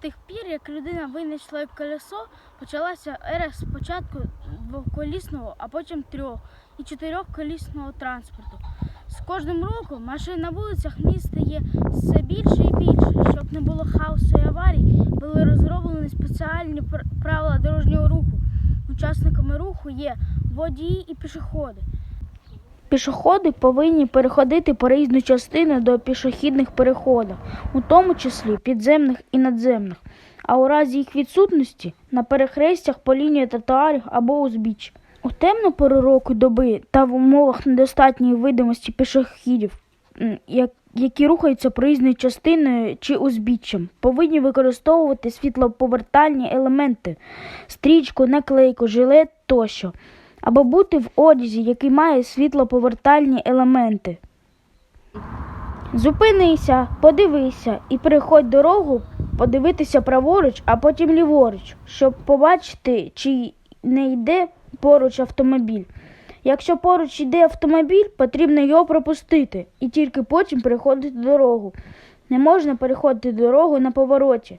тих пір, як людина винайшла колесо, почалася ера спочатку двоколісного, а потім трьох і чотирьохколісного транспорту. З кожним роком машин на вулицях міста є все більше і більше. Щоб не було хаосу і аварій, були розроблені спеціальні правила дорожнього руху. Учасниками руху є водії і пішоходи. Пішоходи повинні переходити проїзну частину до пішохідних переходів, у тому числі підземних і надземних, а у разі їх відсутності на перехрестях по лінії тротуарів або узбіч. У темну пору року доби та в умовах недостатньої видимості пішохідів, які рухаються проїзною частиною чи узбіччям, повинні використовувати світлоповертальні елементи, стрічку, наклейку, жилет тощо або бути в одязі, який має світлоповертальні елементи. Зупинися, подивися і переходь дорогу, подивитися праворуч, а потім ліворуч, щоб побачити, чи не йде поруч автомобіль. Якщо поруч йде автомобіль, потрібно його пропустити і тільки потім переходити дорогу. Не можна переходити дорогу на повороті.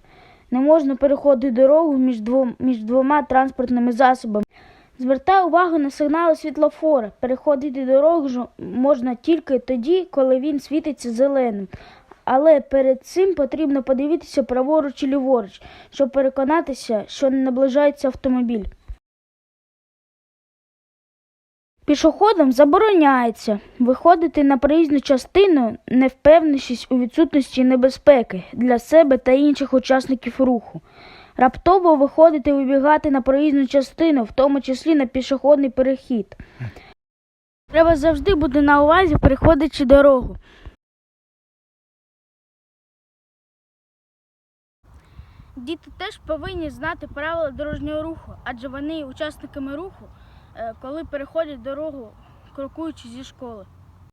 Не можна переходити дорогу між, двом, між двома транспортними засобами. Звертаю увагу на сигнали світлофора. Переходити дорогу можна тільки тоді, коли він світиться зеленим. Але перед цим потрібно подивитися праворуч і ліворуч, щоб переконатися, що не наближається автомобіль. Пішоходам забороняється виходити на проїзну частину, не впевнившись у відсутності небезпеки для себе та інших учасників руху. Раптово виходити і вибігати на проїзну частину, в тому числі на пішохідний перехід. Треба завжди бути на увазі, переходячи дорогу. Діти теж повинні знати правила дорожнього руху, адже вони учасниками руху, е, коли переходять дорогу, крокуючи зі школи.